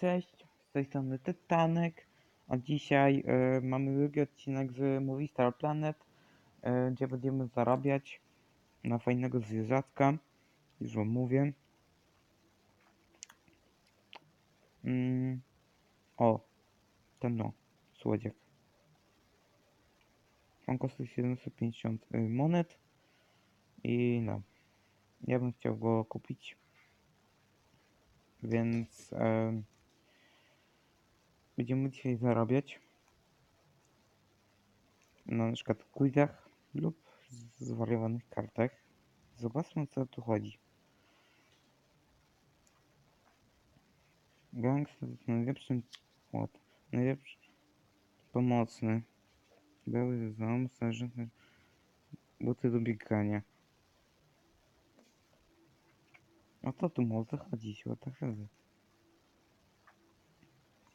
Cześć, z tej strony Tytanek, a dzisiaj e, mamy drugi odcinek z Movie Star Planet, e, gdzie będziemy zarabiać na fajnego zwierzaczka, już wam mówię. Mm, o, ten no, słodziak. On kosztuje 750 y, monet i no, ja bym chciał go kupić, więc... będziemy dzisiaj zarabiać na, na przykład quizach lub zwariowanych kartach. Zobaczmy co tu chodzi. Gangster jest najlepszym what? Najlepszy pomocny. Biały ząb, starzystny buty do biegania. O co tu może chodzić? O tak razy.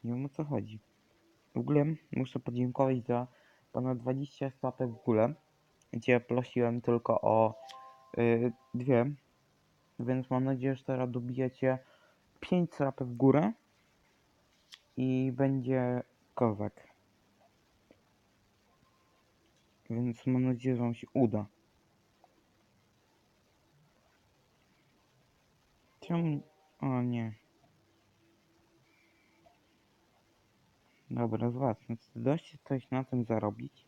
Nie wiem o co chodzi. W ogóle muszę podziękować za ponad 20 łapek w górę, gdzie prosiłem tylko o y, dwie, więc mam nadzieję, że teraz dobijecie 5 łapek w górę i będzie kozak. Więc mam nadzieję, że wam się uda. Czemu? O nie. Dobra, zobaczmy. Czy da się coś na tym zarobić?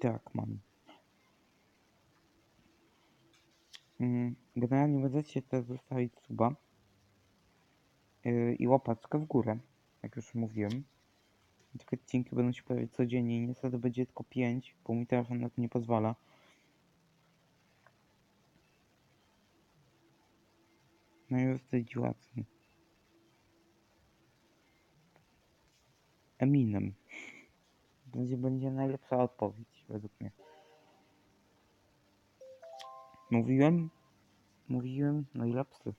Tak, mam. Mm, Generalnie możecie też zostawić suba yy, i łapeczkę w górę, jak już mówiłem. Takie odcinki będą się pojawiać codziennie i niestety będzie tylko 5, bo mój telefon na to nie pozwala. No i jesteś łatwy. Eminem. Będzie, będzie najlepsza odpowiedź według mnie. Mówiłem? Mówiłem najlepszy.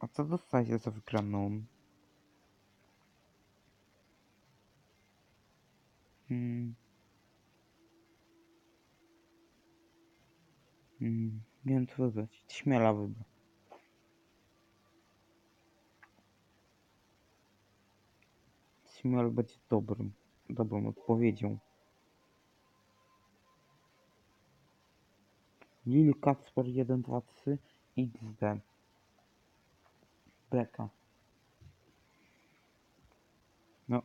A co dostaje za wygraną? Hmm. Hmm. Nie wiem co wybrać. Śmiela wybra. Śmiel będzie dobrym, dobrą odpowiedzią. Lil Kacper 123 XD. Beka. No.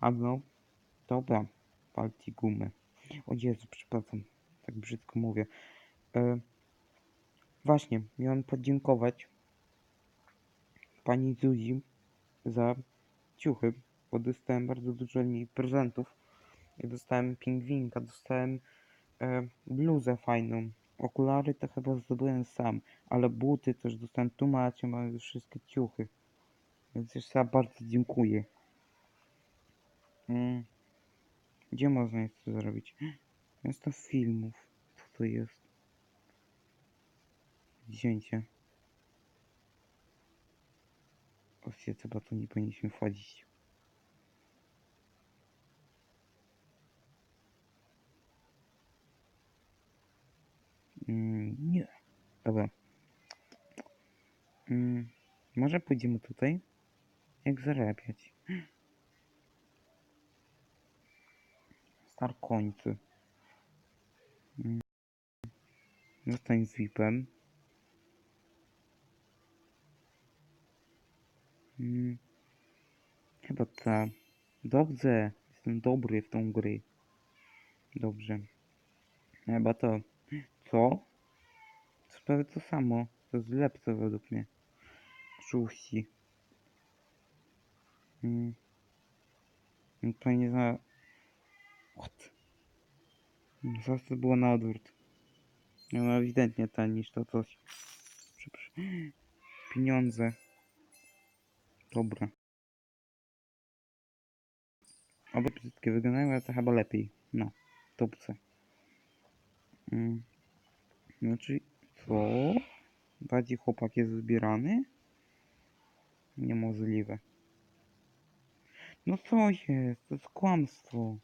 A no. Dobra. Palci gumy. O Jezu, przepraszam. Tak brzydko mówię. E, właśnie, miałem podziękować pani Zuzi za ciuchy, bo dostałem bardzo dużo jej prezentów. Dostałem pingwinka, dostałem e, bluzę fajną. Okulary to chyba zdobyłem sam, ale buty też dostałem. Tu macie moje wszystkie ciuchy. Więc jeszcze raz bardzo dziękuję. Mm. Gdzie można jeszcze zrobić? To jest? Zdjęcie. Właściwie chyba tu nie powinniśmy wchodzić. Mm, nie. Dobra. Mm, może pójdziemy tutaj? Jak zarabiać? Star końcy. Zostań z VIP-em. Mm. Chyba ta. Dobrze. Jestem dobry w tą gry. Dobrze. Chyba to. Co? To prawie to samo. To jest lepsze według mnie. Żółci. Mm. No To nie za... What? To było na odwrót. No ewidentnie taniej niż to coś. Pieniądze. Dobra. Oba brzydkie wyglądają, ale to chyba lepiej. No, dobrze. Mm. Znaczy, co? Bardziej chłopak jest zbierany? Niemożliwe. No co jest? To jest kłamstwo.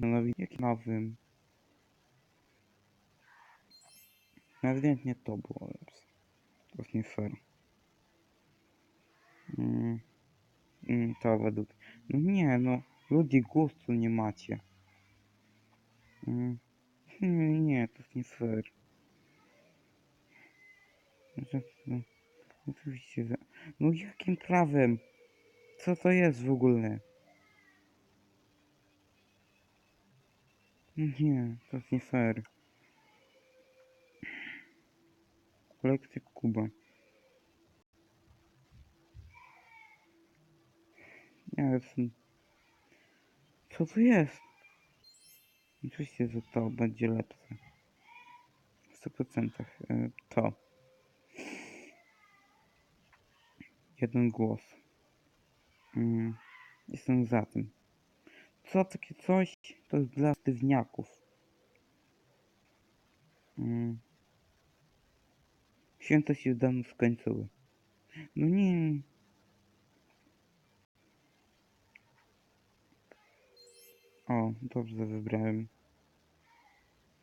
Mianowicie nowym. Ewidentnie to było lepsze. To jest nie fair. Mm. Mm, to według... No nie, no. Ludzie gustu nie macie. Mm. Nie, nie, to jest nie fair. Oczywiście, że... No jakim prawem? Co to jest w ogóle? Nie, to jest nie fair. Kolekcja Kuba. Nie, jestem... Co to jest? Oczywiście, że to będzie lepsze. W 100% e, to. Jeden głos. Mm, jestem za tym. Co takie coś? To jest dla sztywniaków. Mm. Święto się dawno skończyły. No nie. O, dobrze wybrałem.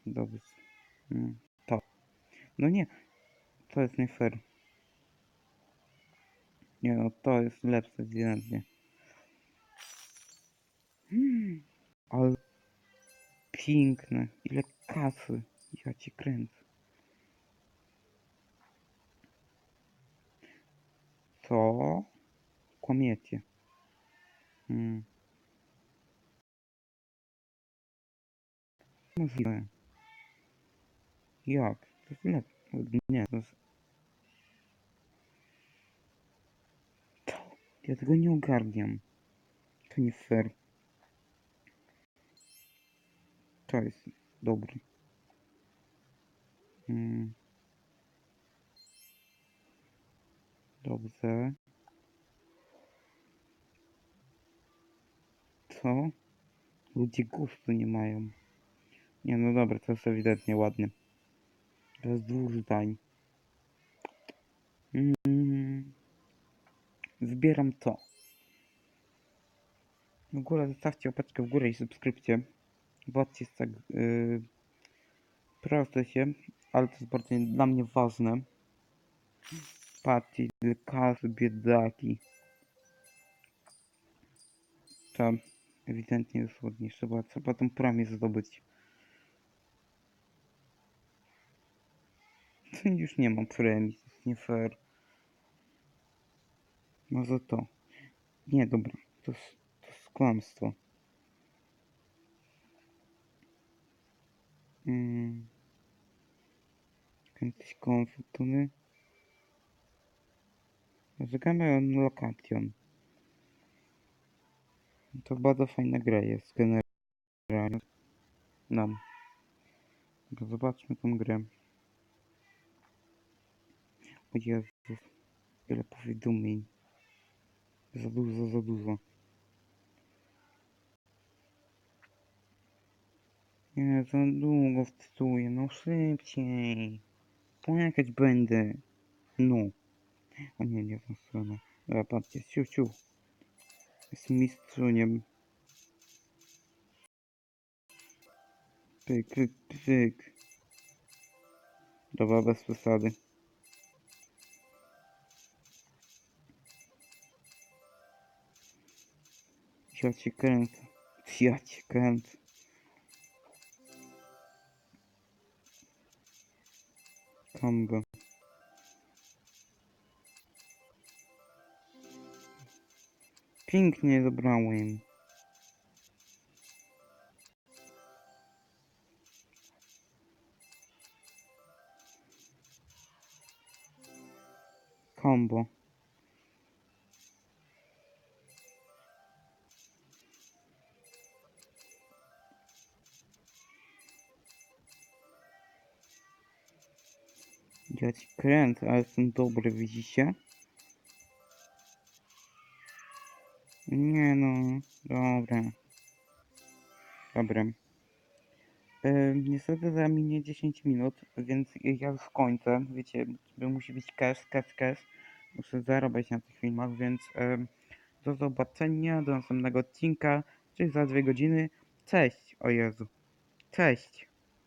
Dobrze. Mm, to. No nie. To jest nie fair. Nie no, to jest lepsze ewidentnie. Hmm, ale piękne. Ile kasy. Ja cię kręcę. Co? Kłamiecie. Hmm. Możliwe. Jak? To jest lepsze. Nie, to jest... To, ja tego nie ogarniam. To nie fair. To jest dobry. Mm. Dobrze. Co? Ludzie gustu nie mają. Nie, no dobra, to jest ewidentnie ładnie. Bez dwóch zdań. Mm. Zbieram to. W ogóle zostawcie opaczkę w górę i subskrypcję. Zobaczcie, jest tak yy, proste się, ale to jest bardzo dla mnie ważne. Patrzcie, kasy, biedaki. To ewidentnie jest ładnie. Trzeba, trzeba tą premię zdobyć. Już nie mam premii, to jest nie fair. Może to. Nie, dobra, to to jest kłamstwo. Mm. Jakiś konfutony. Zagramy on Location. To bardzo fajna gra jest generalnie. Nam. Dobra, Zobaczmy tą grę. O Jezus. Ile powiadomień. Za dużo, za dużo. Nie, za długo wczytuję. No szybciej. Płakać będę. No. O nie, nie w tą stronę. Dobra, patrzcie. Ciu, ciu. Jestem mistrzuniem. Pyk, pyk, pyk. Dobra, bez przesady. Ja cię kręcę. Ja cię kręcę. Combo. Pięknie dobrałem. Combo. Ja ci kręcę, ale jestem dobry, widzicie? Nie no, dobra. Dobra. E, niestety za minie 10 minut, więc ja już kończę. Wiecie, musi być cash, cash, cash. Muszę zarobić na tych filmach, więc e, do zobaczenia, do następnego odcinka, czyli za dwie godziny. Cześć! O Jezu. Cześć.